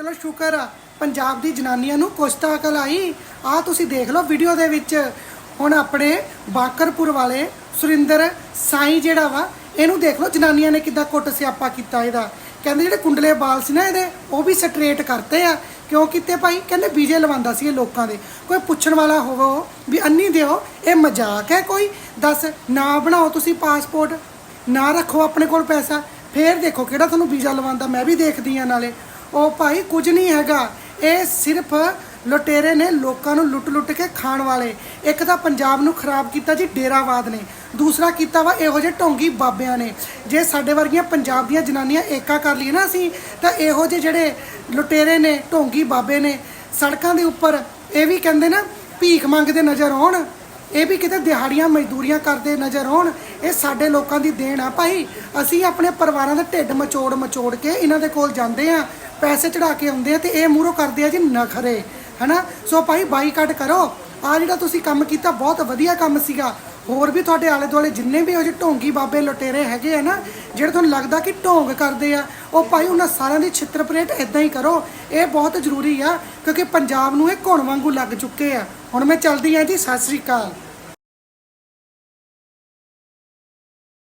ਚਲੋ ਸ਼ੁਕਰ ਆ, ਪੰਜਾਬ ਦੀ ਜਨਾਨੀਆਂ ਨੂੰ ਕੁਛ ਤਾਂ ਅਕਲ ਆਈ। ਆ ਤੁਸੀਂ ਦੇਖ ਲਓ ਵੀਡੀਓ ਦੇ ਵਿੱਚ। ਹੁਣ ਆਪਣੇ ਬਾਕਰਪੁਰ ਵਾਲੇ ਸੁਰਿੰਦਰ ਸਾਈ ਜਿਹੜਾ ਵਾ, ਇਹਨੂੰ ਦੇਖ ਲਓ ਜਨਾਨੀਆਂ ਨੇ ਕਿੱਦਾਂ ਕੁੱਟ ਸਿਆਪਾ ਕੀਤਾ ਇਹਦਾ। ਕਹਿੰਦੇ ਜਿਹੜੇ ਕੁੰਡਲੇ ਬਾਲ ਸੀ ਨਾ ਇਹਦੇ, ਉਹ ਵੀ ਸਟ੍ਰੇਟ ਕਰਤੇ ਆ। ਕਿਉਂ ਕੀਤੇ ਭਾਈ? ਕਹਿੰਦੇ ਬੀਜੇ ਲਵਾਉਂਦਾ ਸੀ ਇਹ ਲੋਕਾਂ ਦੇ। ਕੋਈ ਪੁੱਛਣ ਵਾਲਾ ਹੋਵੋ ਵੀ ਅੰਨੀ ਦਿਓ, ਇਹ ਮਜ਼ਾਕ ਹੈ ਕੋਈ? ਦੱਸ, ਨਾ ਬਣਾਓ ਤੁਸੀਂ ਪਾਸਪੋਰਟ ਨਾ ਰੱਖੋ ਆਪਣੇ ਕੋਲ ਪੈਸਾ। ਫੇਰ ਦੇਖੋ ਕਿਹੜਾ ਤੁਹਾਨੂੰ ਵੀਜ਼ਾ ਲਵਾਉਂਦਾ, ਮੈਂ ਵੀ ਦੇਖਦੀ ਆ ਨਾਲੇ। ਉਹ ਭਾਈ ਕੁਝ ਨਹੀਂ ਹੈਗਾ। ਇਹ ਸਿਰਫ ਲੁਟੇਰੇ ਨੇ ਲੋਕਾਂ ਨੂੰ ਲੁੱਟ-ਲੁੱਟ ਕੇ ਖਾਣ ਵਾਲੇ। ਇੱਕ ਤਾਂ ਪੰਜਾਬ ਨੂੰ ਖਰਾਬ ਕੀਤਾ ਜੀ, ਡੇਰਾਵਾਦ ਨੇ। ਦੂਸਰਾ ਕੀਤਾ ਵਾ ਇਹੋ ਜਿਹੇ ਢੋਂਗੀ ਬਾਬਿਆਂ ਨੇ। ਜੇ ਸਾਡੇ ਵਰਗੀਆਂ ਪੰਜਾਬ ਦੀਆਂ ਜਨਾਨੀਆਂ ਏਕਾ ਕਰ ਲਈਏ ਨਾ ਅਸੀਂ, ਤਾਂ ਇਹੋ ਜਿਹੇ ਜਿਹੜੇ ਲੁਟੇਰੇ ਨੇ, ਢੋਂਗੀ ਬਾਬੇ ਨੇ, ਸੜਕਾਂ ਦੇ ਉੱਪਰ ਇਹ ਵੀ ਕਹਿੰਦੇ ਨਾ, ਭੀਖ ਮੰਗਦੇ ਨਜ਼ਰ ਆਉਣ। ਇਹ ਵੀ ਕਿਤੇ ਦਿਹਾੜੀਆਂ, ਮਜ਼ਦੂਰੀਆਂ ਕਰਦੇ ਨਜ਼ਰ ਆਉਣ। ਇਹ ਸਾਡੇ ਲੋਕਾਂ ਦੀ ਦੇਣ ਆ ਭਾਈ। ਅਸੀਂ ਆਪਣੇ ਪਰਿਵਾਰਾਂ ਦੇ ਢਿੱਡ ਮਚੋੜ ਮਚੋੜ ਕੇ ਇਹਨਾਂ ਦੇ ਕੋਲ ਜਾਂਦੇ ਆ। ਪੈਸੇ ਚੜਾ ਕੇ ਆਉਂਦੇ ਆ ਤੇ ਇਹ ਮੂਹਰੋਂ ਕਰਦੇ ਆ ਜੀ ਨਖਰੇ, ਹਨਾ? ਸੋ ਭਾਈ ਬਾਈਕਾਟ ਕਰੋ। ਆ ਜਿਹੜਾ ਤੁਸੀਂ ਕੰਮ ਕੀਤਾ, ਬਹੁਤ ਵਧੀਆ ਕੰਮ ਸੀਗਾ। ਹੋਰ ਵੀ ਤੁਹਾਡੇ ਆਲੇ ਦੁਆਲੇ ਜਿੰਨੇ ਵੀ ਉਹ ਜਿਹੇ ਢੋਂਗੀ ਬਾਬੇ ਲੁਟੇਰੇ ਹੈਗੇ ਆ ਨਾ, ਜਿਹੜੇ ਤੁਹਾਨੂੰ ਲੱਗਦਾ ਕਿ ਢੋਂਗ ਕਰਦੇ ਆ, ਉਹ ਭਾਈ ਉਹਨਾਂ ਸਾਰਿਆਂ ਦੀ ਛਿੱਤਰ ਪਰੇਟ ਇਦਾਂ ਹੀ ਕਰੋ। ਇਹ ਬਹੁਤ ਜ਼ਰੂਰੀ ਆ, ਕਿਉਂਕਿ ਪੰਜਾਬ ਨੂੰ ਇਹ ਘੁਣ ਵਾਂਗੂ ਲੱਗ ਚੁੱਕੇ ਆ। ਹੁਣ ਮੈਂ ਚੱਲਦੀ ਆ ਜੀ, ਸਤਿ ਸ੍ਰੀ ਅਕਾਲ।